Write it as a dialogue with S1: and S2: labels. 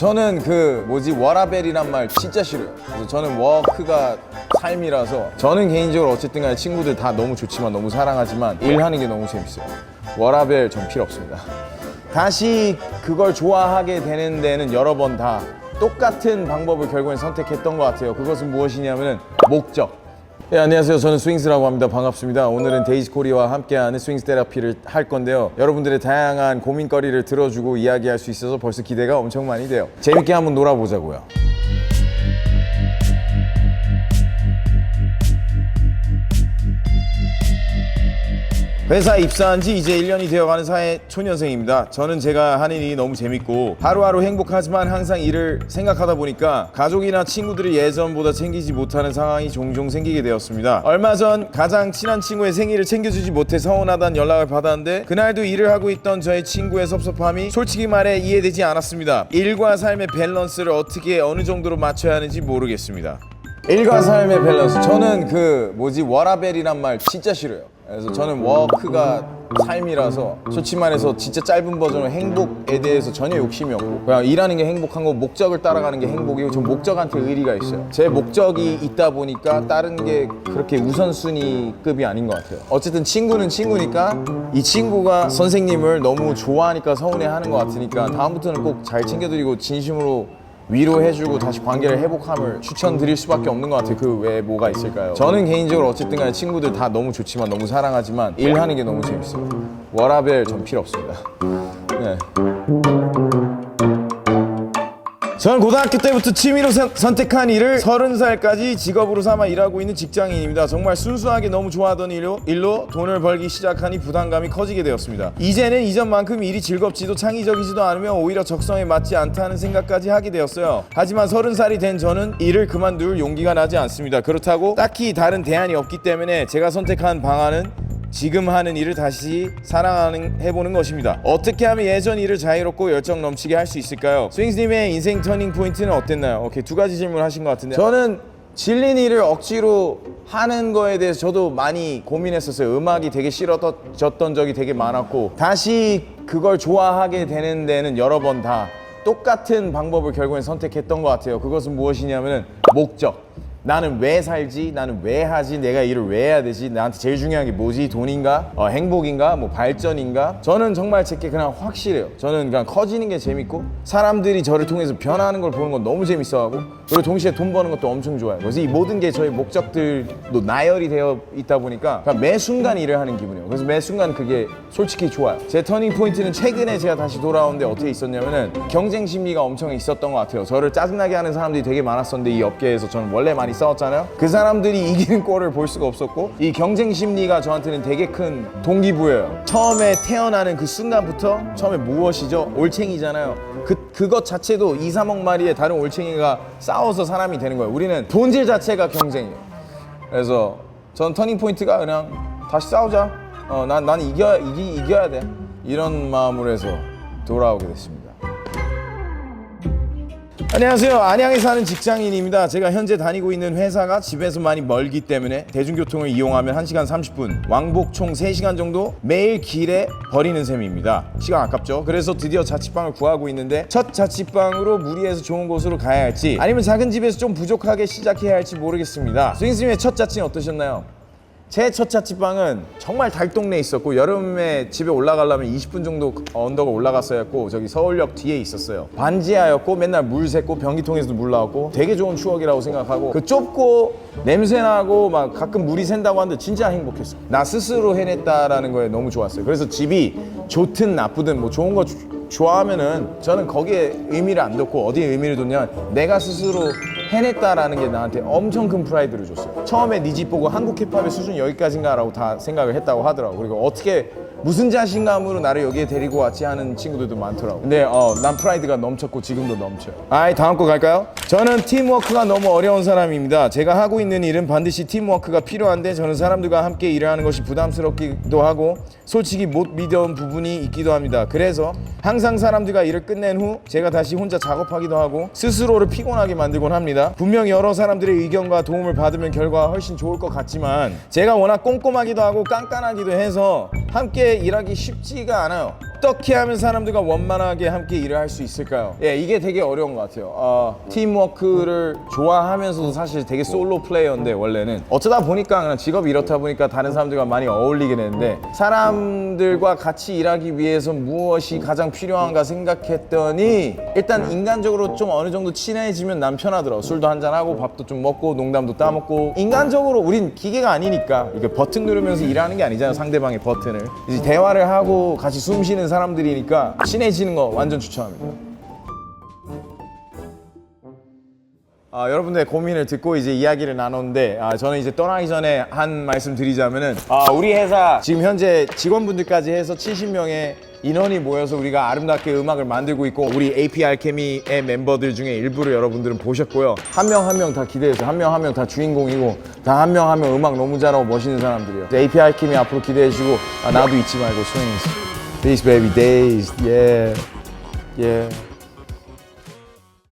S1: 저는 그 뭐지 워라벨이란 말 진짜 싫어요. 그래서 저는 워크가 삶이라서 저는 개인적으로 어쨌든 간에 친구들 다 너무 좋지만 너무 사랑하지만 일하는 게 너무 재밌어요. 워라벨 전 필요 없습니다. 다시 그걸 좋아하게 되는 데는 여러 번 다 똑같은 방법을 결국엔 선택했던 것 같아요. 그것은 무엇이냐면은 목적. 네, 안녕하세요. 저는 스윙스라고 합니다. 반갑습니다. 오늘은 데이지 코리와 함께하는 스윙스 테라피를 할 건데요. 여러분들의 다양한 고민거리를 들어주고 이야기할 수 있어서 벌써 기대가 엄청 많이 돼요. 재밌게 한번 놀아보자고요. 회사 입사한 지 이제 1년이 되어가는 사회 초년생입니다. 저는 제가 하는 일이 너무 재밌고 하루하루 행복하지만 항상 일을 생각하다 보니까 가족이나 친구들이 예전보다 챙기지 못하는 상황이 종종 생기게 되었습니다. 얼마 전 가장 친한 친구의 생일을 챙겨주지 못해 서운하다는 연락을 받았는데 그날도 일을 하고 있던 저의 친구의 섭섭함이 솔직히 말해 이해되지 않았습니다. 일과 삶의 밸런스를 어떻게 어느 정도로 맞춰야 하는지 모르겠습니다. 일과 삶의 밸런스. 저는 그 뭐지 워라벨이란 말 진짜 싫어요. 그래서 저는 워크가 삶이라서 솔직히 말해서 진짜 짧은 버전으로 행복에 대해서 전혀 욕심이 없고 그냥 일하는 게 행복한 거 목적을 따라가는 게 행복이고 전 목적한테 의리가 있어요. 제 목적이 있다 보니까 다른 게 그렇게 우선순위급이 아닌 것 같아요. 어쨌든 친구는 친구니까 이 친구가 선생님을 너무 좋아하니까 서운해하는 것 같으니까 다음부터는 꼭 잘 챙겨드리고 진심으로 위로해주고 다시 관계를 회복함을 추천드릴 수밖에 없는 것 같아요. 그 외에 뭐가 있을까요? 저는 개인적으로 어쨌든 간에 친구들 다 너무 좋지만 너무 사랑하지만 일하는 게 너무 재밌어요. 워라벨 전 필요 없습니다. 네. 저는 고등학교 때부터 취미로 선- 선택한 일을 서른 살까지 직업으로 삼아 일하고 있는 직장인입니다. 정말 순수하게 너무 좋아하던 일로, 일로 돈을 벌기 시작하니 부담감이 커지게 되었습니다. 이제는 이전만큼 일이 즐겁지도 창의적이지도 않으며 오히려 적성에 맞지 않다는 생각까지 하게 되었어요. 하지만 서른 살이 된 저는 일을 그만둘 용기가 나지 않습니다. 그렇다고 딱히 다른 대안이 없기 때문에 제가 선택한 방안은 지금 하는 일을 다시 사랑하는 해보는 것입니다. 어떻게 하면 예전 일을 자유롭고 열정 넘치게 할 수 있을까요? 스윙스님의 인생 터닝 포인트는 어땠나요? 오케이 두 가지 질문 하신 것 같은데 저는 질린 일을 억지로 하는 거에 대해서 저도 많이 고민했었어요. 음악이 되게 싫어졌던 적이 되게 많았고 다시 그걸 좋아하게 되는 데는 여러 번 다 똑같은 방법을 결국엔 선택했던 것 같아요. 그것은 무엇이냐면은 목적. 나는 왜 살지? 나는 왜 하지? 내가 일을 왜 해야 되지? 나한테 제일 중요한 게 뭐지? 돈인가? 어, 행복인가? 뭐 발전인가? 저는 정말 제게 그냥 확실해요. 저는 그냥 커지는 게 재밌고 사람들이 저를 통해서 변하는 걸 보는 건 너무 재밌어하고 그리고 동시에 돈 버는 것도 엄청 좋아요. 그래서 이 모든 게 저희 목적들도 나열이 되어 있다 보니까 그냥 매 순간 일을 하는 기분이에요. 그래서 매 순간 그게 솔직히 좋아요. 제 터닝 포인트는 최근에 제가 다시 돌아오는데 어떻게 있었냐면은 경쟁 심리가 엄청 있었던 것 같아요. 저를 짜증나게 하는 사람들이 되게 많았었는데 이 업계에서 저는 원래 많이 싸웠잖아요. 그 사람들이 이기는 꼴을 볼 수가 없었고 이 경쟁 심리가 저한테는 되게 큰 동기부여예요. 처음에 태어나는 그 순간부터 처음에 무엇이죠? 올챙이잖아요. 그 그것 자체도 2, 3억 마리의 다른 올챙이가 싸 워서 사람이 되는 거예요. 우리는 본질 자체가 경쟁이에요. 그래서 전 터닝 포인트가 그냥 다시 싸우자. 어, 난, 난 이겨, 이기, 이겨야 돼. 이런 마음으로 해서 돌아오게 됐습니다. 안녕하세요. 안양에 사는 직장인입니다. 제가 현재 다니고 있는 회사가 집에서 많이 멀기 때문에 대중교통을 이용하면 1시간 30분, 왕복 총 3시간 정도 매일 길에 버리는 셈입니다. 시간 아깝죠? 그래서 드디어 자취방을 구하고 있는데 첫 자취방으로 무리해서 좋은 곳으로 가야 할지 아니면 작은 집에서 좀 부족하게 시작해야 할지 모르겠습니다. 스윙스님의 첫 자취는 어떠셨나요? 제 첫 자취방은 정말 달동네에 있었고 여름에 집에 올라가려면 20분 정도 언덕을 올라갔어야 했고 저기 서울역 뒤에 있었어요. 반지하였고 맨날 물 샜고 변기통에서도 물 나왔고 되게 좋은 추억이라고 생각하고 그 좁고 냄새나고 막 가끔 물이 샌다고 하는데 진짜 행복했어요. 나 스스로 해냈다라는 거에 너무 좋았어요. 그래서 집이 좋든 나쁘든 뭐 좋은 거 주- 좋아하면은 저는 거기에 의미를 안 뒀고 어디에 의미를 뒀냐면 내가 스스로 해냈다라는 게 나한테 엄청 큰 프라이드를 줬어요. 처음에 네집 보고 한국 힙합의 수준 여기까지인가라고 다 생각을 했다고 하더라고. 그리고 어떻게 무슨 자신감으로 나를 여기에 데리고 왔지 하는 친구들도 많더라고. 근데 어, 난 프라이드가 넘쳤고 지금도 넘쳐요. 아이 다음 거 갈까요? 저는 팀워크가 너무 어려운 사람입니다. 제가 하고 있는 일은 반드시 팀워크가 필요한데 저는 사람들과 함께 일을 하는 것이 부담스럽기도 하고 솔직히 못 믿어온 부분이 있기도 합니다. 그래서 항상 사람들과 일을 끝낸 후 제가 다시 혼자 작업하기도 하고 스스로를 피곤하게 만들곤 합니다. 분명 여러 사람들의 의견과 도움을 받으면 결과가 훨씬 좋을 것 같지만 제가 워낙 꼼꼼하기도 하고 깐깐하기도 해서 함께 일하기 쉽지가 않아요. 어떻게 하면 사람들과 원만하게 함께 일을 할 수 있을까요? 예, 이게 되게 어려운 것 같아요. 어, 팀워크를 좋아하면서도 사실 되게 솔로 플레이어인데 원래는 어쩌다 보니까 그냥 직업이 이렇다 보니까 다른 사람들과 많이 어울리게 되는데 사람들과 같이 일하기 위해서 무엇이 가장 필요한가 생각했더니 일단 인간적으로 좀 어느 정도 친해지면 난 편하더라고. 술도 한잔 하고 밥도 좀 먹고 농담도 따먹고 인간적으로 우린 기계가 아니니까 이게 버튼 누르면서 일하는 게 아니잖아요. 상대방의 버튼을 이제 대화를 하고 같이 숨 쉬는 사람들이니까 친해지는 거 완전 추천합니다. 아, 여러분들의 고민을 듣고 이제 이야기를 나눴는데 아, 저는 이제 떠나기 전에 한 말씀 드리자면은 아, 우리 회사 지금 현재 직원분들까지 해서 70명의 인원이 모여서 우리가 아름답게 음악을 만들고 있고 우리 AP 알케미의 멤버들 중에 일부를 여러분들은 보셨고요. 한 명 한 명 다 기대해서 한 명 한 명 다 주인공이고 다 한 명 한 명 음악 너무 잘하고 멋있는 사람들이에요. AP 알케미 앞으로 기대해 주시고 아, 나도 잊지 말고 swings Peace baby days. Yeah. Yeah